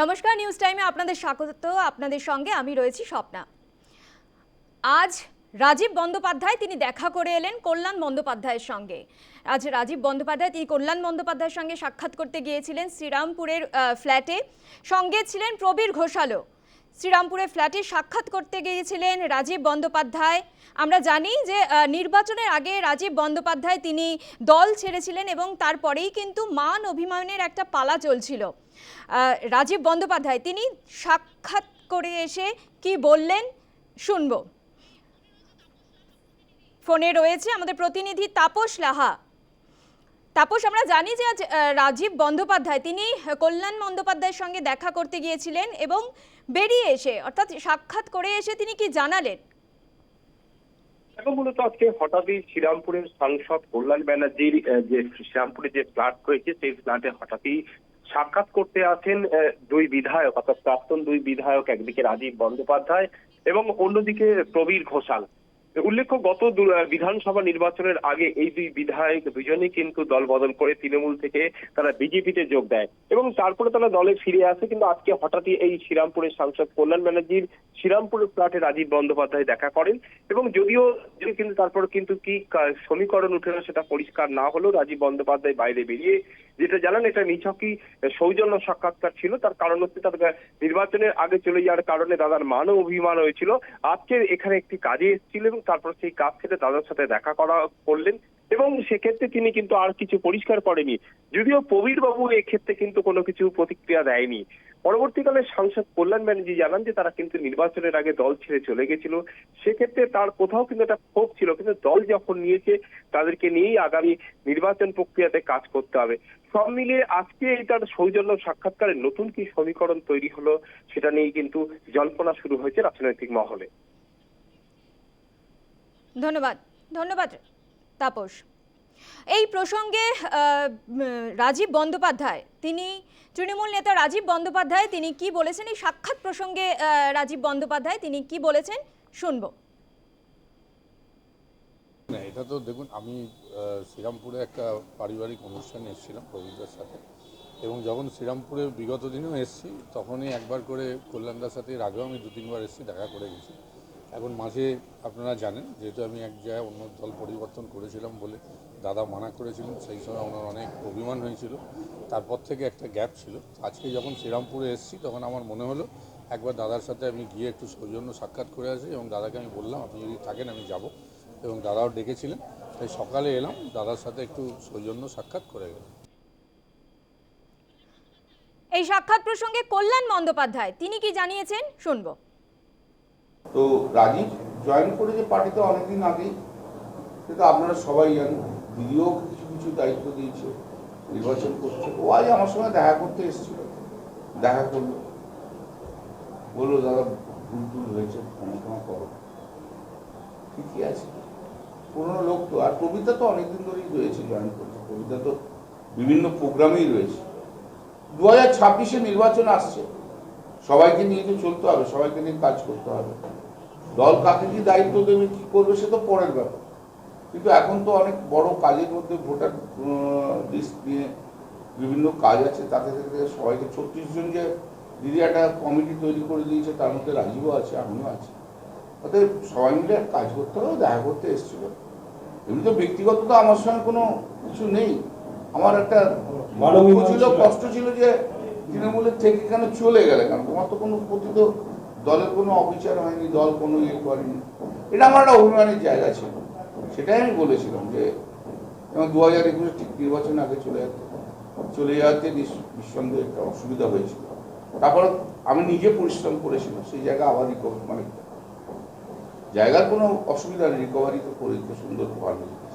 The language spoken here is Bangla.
নমস্কার নিউজ টাইমে আপনাদের স্বাগত। আপনাদের সঙ্গে আমি রয়েছি স্বপ্না। আজ রাজীব বন্দ্যোপাধ্যায় তিনি দেখা করে এলেন কল্যাণ বন্দ্যোপাধ্যায়ের সঙ্গে। আজ রাজীব বন্দ্যোপাধ্যায় তিনি কল্যাণ বন্দ্যোপাধ্যায়ের সঙ্গে সাক্ষাৎ করতে গিয়েছিলেন শ্রীরামপুরের ফ্ল্যাটে সঙ্গে ছিলেন প্রবীর ঘোষালও। শ্রীরামপুরের ফ্ল্যাটে সাক্ষাৎ করতে গিয়েছিলেন রাজীব বন্দ্যোপাধ্যায়। আমরা জানি যে নির্বাচনের আগে রাজীব বন্দ্যোপাধ্যায় তিনি দল ছেড়েছিলেন এবং তারপরেই কিন্তু মান অভিমানের একটা পালা চলছিল। রাজীব বন্দ্যোপাধ্যায়, তিনি সাক্ষাৎ করে এসে কি বললেন শুনব। ফোনে রয়েছে আমাদের প্রতিনিধি তাপস লাহা। তাপস আমরা জানি যে আজ রাজীব বন্দ্যোপাধ্যায় তিনি কল্যাণ বন্দ্যোপাধ্যায়ের সঙ্গে দেখা করতে গিয়েছিলেন এবং বেরিয়ে এসে অর্থাৎ সাক্ষাৎ করে এসে তিনি কি জানালেন? মূলত আজকে হঠাৎই শ্রীরামপুরের সাংসদ কল্যাণ ব্যানার্জির যে শ্রীরামপুরে যে ফ্ল্যাট রয়েছে সেই ফ্ল্যাটে হঠাৎই সাক্ষাৎ করতে আহ, দুই বিধায়ক অর্থাৎ প্রাক্তন দুই বিধায়ক একদিকে রাজীব বন্দ্যোপাধ্যায় এবং অন্যদিকে প্রবীর ঘোষাল। উল্লেখ্য, গত বিধানসভা নির্বাচনের আগে এই দুই বিধায়ক দুজনেই কিন্তু দল বদল করে তৃণমূল থেকে তারা বিজেপিতে যোগ দেয় এবং তারপরে তারা দলে ফিরে আসে। কিন্তু আজকে হঠাৎই এই শ্রীরামপুরের সাংসদ কল্যাণ ব্যানার্জির শ্রীরামপুরের ফ্ল্যাটে রাজীব বন্দ্যোপাধ্যায় দেখা করেন এবং যদিও যদিও কিন্তু তারপর কিন্তু কি, সমীকরণ উঠে না সেটা পরিষ্কার না হলেও রাজীব বন্দ্যোপাধ্যায় বাইরে বেরিয়ে যেটা জানান, এটা নিছকই সৌজন্য সাক্ষাৎকার ছিল। তার কারণ হচ্ছে তার নির্বাচনের আগে চলে যাওয়ার কারণে দাদার মানও অভিমান হয়েছিল। আজকে এখানে একটি কাজে এসেছিল এবং তারপর সেই কাজ থেকে দাদার সাথে দেখা করা করলেন এবং সেক্ষেত্রে তিনি কিন্তু আর কিছু পরিষ্কার করেনি যদিও প্রবীর বাবু এক্ষেত্রে কিন্তু কোনো কিছু প্রতিক্রিয়া দেয়নি। পরবর্তীকালে সাংসদ কল্যাণ ব্যানার্জি জানান যে তারা কিন্তু নির্বাচনের আগে দল ছেড়ে চলে গেছিল। সেক্ষেত্রে তার কোথাও কিন্তু একটা ক্ষোভ ছিল, কিন্তু দল যখন নিয়েছে, তাদেরকে নিয়েই আগামী নির্বাচন প্রক্রিয়াতে কাজ করতে হবে। সব মিলিয়ে আজকে এটার সৌজন্য সাক্ষাৎকারে নতুন কি সমীকরণ তৈরি হলো, সেটা নিয়েই কিন্তু জল্পনা শুরু হয়েছে রাজনৈতিক মহলে। ধন্যবাদ। ধন্যবাদ, তাপস। এই প্রসঙ্গে রাজীব বন্দ্যোপাধ্যায়, তিনি তৃণমূল নেতা রাজীব বন্দ্যোপাধ্যায়, তিনি কি বলেছেন? এই সাক্ষাৎ প্রসঙ্গে রাজীব বন্দ্যোপাধ্যায়, তিনি কি বলেছেন? শুনব। এটা তো দেখুন, আমি শ্রীরামপুরে একটা পারিবারিক অনুষ্ঠানে এসেছিলাম প্রবীরদার সাথে। এবং যখন শ্রীরামপুরে বিগত দিনেও এসেছি, তখনই একবার করে কল্যাণদার সাথে এর আগেও আমি দু তিনবার এসেছি, দেখা করে গেছি। এখন মাঝে আপনারা জানেন, যেহেতু আমি এক জায়গায় অন্য দল পরিবর্তন করেছিলাম বলে দাদা মানা করেছিলেন, সেই সময় ওনার অনেক অভিমান হয়েছিল। তারপর থেকে একটা গ্যাপ ছিল। আজকে যখন শ্রীরামপুরে এসেছি, তখন আমার মনে হলো, একবার দাদার সাথে আমি গিয়ে একটু সৌজন্য সাক্ষাৎ করে আসি এবং দাদাকে আমি বললাম, আপনি যদি থাকেন, আমি যাব। এবং দাদাও ডেকেছিলেন। তাই সকালে এলাম, দাদার সাথে একটু সৌজন্য সাক্ষাৎ করে গেলাম। এই সাক্ষাৎ প্রসঙ্গে কল্যাণ বন্দ্যোপাধ্যায়, তিনি কি জানিয়েছেন? শুনব। তো রাজীব জয়েন করেছে পার্টিতে অনেকদিন আগেই, সেটা আপনারা সবাই জানেন। দিদিও কিছু কিছু দায়িত্ব দিয়েছে, নির্বাচন করছে। ও আজ আমার সঙ্গে দেখা করতে এসেছিল। দেখা করল। বলল, দাদা, ভুল টুল হয়েছে, ক্ষমা করো। ঠিকই আছে। পুরোনো লোক তো। আর কবিতা তো অনেকদিন ধরেই রয়েছে জয়েন করছে কবিতা তো বিভিন্ন প্রোগ্রামেই রয়েছে। দু হাজার ছাব্বিশে নির্বাচন আসছে। সবাইকে নিয়ে তো চলতে হবে সবাইকে নিয়ে কাজ করতে হবে। দল কাকে কি দায়িত্ব দেবে কি করবে সে তো পরের ব্যাপার। কিন্তু এখন তো অনেক বড় কাজের মধ্যে ভোটার লিস্ট নিয়ে বিভিন্ন কাজ আছে তাতে থেকে সবাইকে ছত্রিশ জন যে দিদি একটা কমিটি তৈরি করে দিয়েছে তার মধ্যে রাজীবও আছে আমিও আছি। অতএব সবাই মিলে কাজ করতে হবে দেখা করতে এসেছিল। এমনি তো ব্যক্তিগত তো আমার সঙ্গে কোনো কিছু নেই। আমার একটা ছিল। কষ্ট ছিল যে তৃণমূলের থেকে কেন চলে গেলে? কেন তোমার তো কোনো প্রতি তো দলের কোনো অবিচার হয়নি, দল কোনো ইয়ে করেনি। এটা আমার একটা অভিমানের জায়গা ছিল। সেটাই আমি বলেছিলাম যে, এবং দু হাজার একুশে ঠিক নির্বাচন আগে চলে যেতে চলে যাওয়াতে নিস- নিঃসন্দেহে একটা অসুবিধা হয়েছিল। তারপর আমি নিজে পরিশ্রম করেছিলাম, সেই জায়গা আবার রিকভার মানে জায়গার কোনো অসুবিধা নেই রিকভারি তো করে সুন্দর ভালো।